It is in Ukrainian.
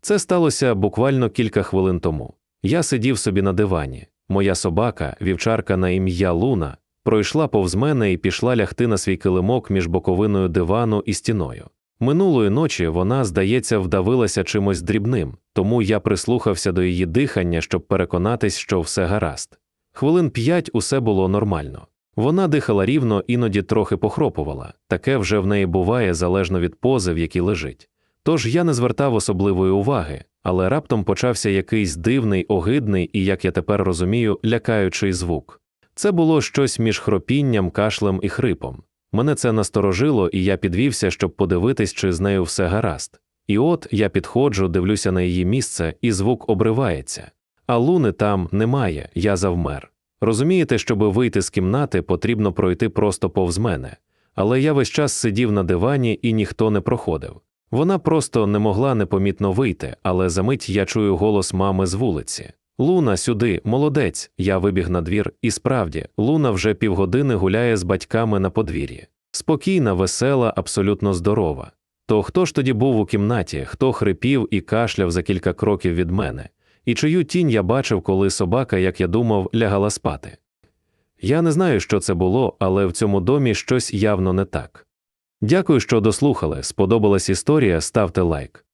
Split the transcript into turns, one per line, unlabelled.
Це сталося буквально кілька хвилин тому. Я сидів собі на дивані. Моя собака, вівчарка на ім'я Луна, пройшла повз мене і пішла лягти на свій килимок між боковиною дивану і стіною. Минулої ночі вона, здається, вдавилася чимось дрібним, тому я прислухався до її дихання, щоб переконатись, що все гаразд. Хвилин п'ять усе було нормально. Вона дихала рівно, іноді трохи похропувала. Таке вже в неї буває залежно від пози, в якій лежить. Тож я не звертав особливої уваги, але раптом почався якийсь дивний, огидний і, як я тепер розумію, лякаючий звук. Це було щось між хропінням, кашлем і хрипом. Мене це насторожило, і я підвівся, щоб подивитись, чи з нею все гаразд. І от я підходжу, дивлюся на її місце, і звук обривається. А луни там немає, я завмер. Розумієте, щоби вийти з кімнати, потрібно пройти просто повз мене. Але я весь час сидів на дивані і ніхто не проходив. Вона просто не могла непомітно вийти, але за мить я чую голос мами з вулиці. Луна, сюди, молодець. Я вибіг на двір, і справді, Луна вже півгодини гуляє з батьками на подвір'ї. Спокійна, весела, абсолютно здорова. То хто ж тоді був у кімнаті, хто хрипів і кашляв за кілька кроків від мене, і чию тінь я бачив, коли собака, як я думав, лягала спати? Я не знаю, що це було, але в цьому домі щось явно не так. Дякую, що дослухали. Сподобалась історія, ставте лайк.